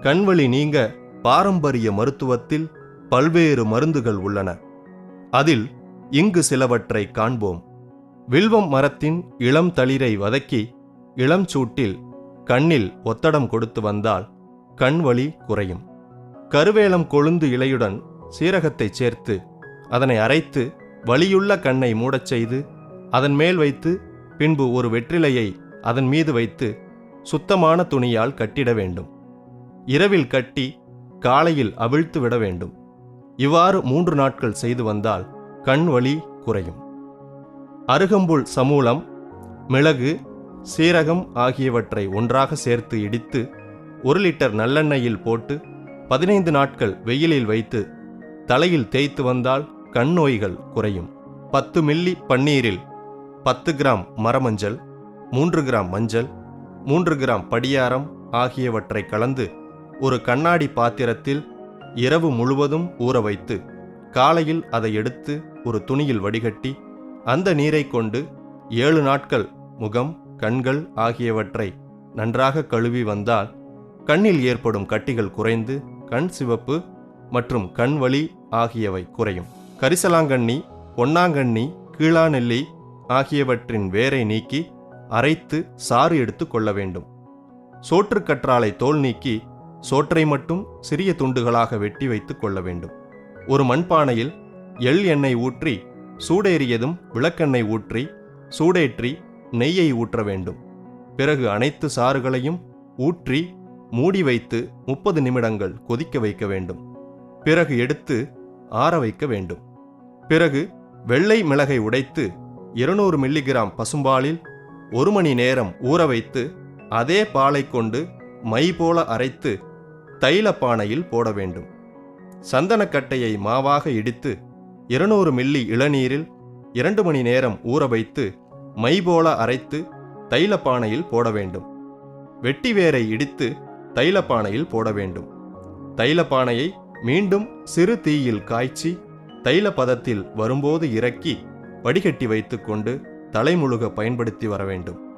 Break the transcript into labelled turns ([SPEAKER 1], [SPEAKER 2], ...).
[SPEAKER 1] கண்வழி நீங்க பாரம்பரிய மருத்துவத்தில் பல்வேறு மருந்துகள் உள்ளன. அதில் இங்கு சிலவற்றை காண்போம். வில்வம் மரத்தின் இளம் தளிரை வதக்கி இளம் சூட்டில் கண்ணில் ஒத்தடம் கொடுத்து வந்தால் கண் வலி குறையும். கருவேலம் கொழுந்து இலையுடன் சீரகத்தைச் சேர்த்து அதனை அரைத்து வலியுள்ள கண்ணை மூடச் செய்து அதன் மேல் வைத்து பின்பு ஒரு வெற்றிலையை அதன் மீது வைத்து சுத்தமான துணியால் கட்டிட வேண்டும். இரவில் கட்டி காலையில் அவிழ்த்து விட வேண்டும். இவ்வாறு மூன்று நாட்கள் செய்து வந்தால் கண் வலி குறையும். அருகம்புல் சமூலம் மிளகு சீரகம் ஆகியவற்றை ஒன்றாக சேர்த்து இடித்து ஒரு லிட்டர் நல்லெண்ணெயில் போட்டு பதினைந்து நாட்கள் வெயிலில் வைத்து தலையில் தேய்த்து வந்தால் கண் நோய்கள் குறையும். பத்து மில்லி பன்னீரில் பத்து கிராம் மரமஞ்சள் மூன்று கிராம் மஞ்சள் மூன்று கிராம் படியாரம் ஆகியவற்றை கலந்து ஒரு கண்ணாடி பாத்திரத்தில் இரவு முழுவதும் ஊற வைத்து காலையில் அதை எடுத்து ஒரு துணியில் வடிகட்டி அந்த நீரை கொண்டு ஏழு நாட்கள் முகம் கண்கள் ஆகியவற்றை நன்றாக கழுவி வந்தால் கண்ணில் ஏற்படும் கட்டிகள் குறைந்து கண் சிவப்பு மற்றும் கண் வலி ஆகியவை குறையும். கரிசலாங்கண்ணி பொன்னாங்கண்ணி கீழாநெல்லி ஆகியவற்றின் வேரை நீக்கி அரைத்து சாறு எடுத்து கொள்ள வேண்டும். சோற்றுக்கற்றாழை தோல் நீக்கி சோற்றை மட்டும் சிறிய துண்டுகளாக வெட்டி வைத்துக் கொள்ள வேண்டும். ஒரு மண்பானையில் எள் எண்ணெய் ஊற்றி சூடேறியதும் விளக்கெண்ணெய் ஊற்றி சூடேற்றி நெய்யை ஊற்ற வேண்டும். பிறகு அனைத்து சாறுகளையும் ஊற்றி மூடி வைத்து முப்பது நிமிடங்கள் கொதிக்க வைக்க வேண்டும். பிறகு எடுத்து ஆற வைக்க வேண்டும். பிறகு வெள்ளை மிளகை உடைத்து இருநூறு மில்லிகிராம் பசும்பாலில் ஒரு மணி நேரம் ஊற வைத்து அதே பாலை கொண்டு மை போல அரைத்து தைல பானையில் போட வேண்டும். சந்தனக்கட்டையை மாவாக இடித்து இருநூறு மில்லி இளநீரில் இரண்டு மணி நேரம் ஊற வைத்து மை போல அரைத்து தைல பானையில் போட வேண்டும். வெட்டி வேரை இடித்து தைல பானையில் போட வேண்டும். தைல பானையை மீண்டும் சிறு தீயில் காய்ச்சி தைல பதத்தில் வரும்போது இறக்கி வடிகட்டி வைத்துக்கொண்டு தலைமுழுக பயன்படுத்தி வர வேண்டும்.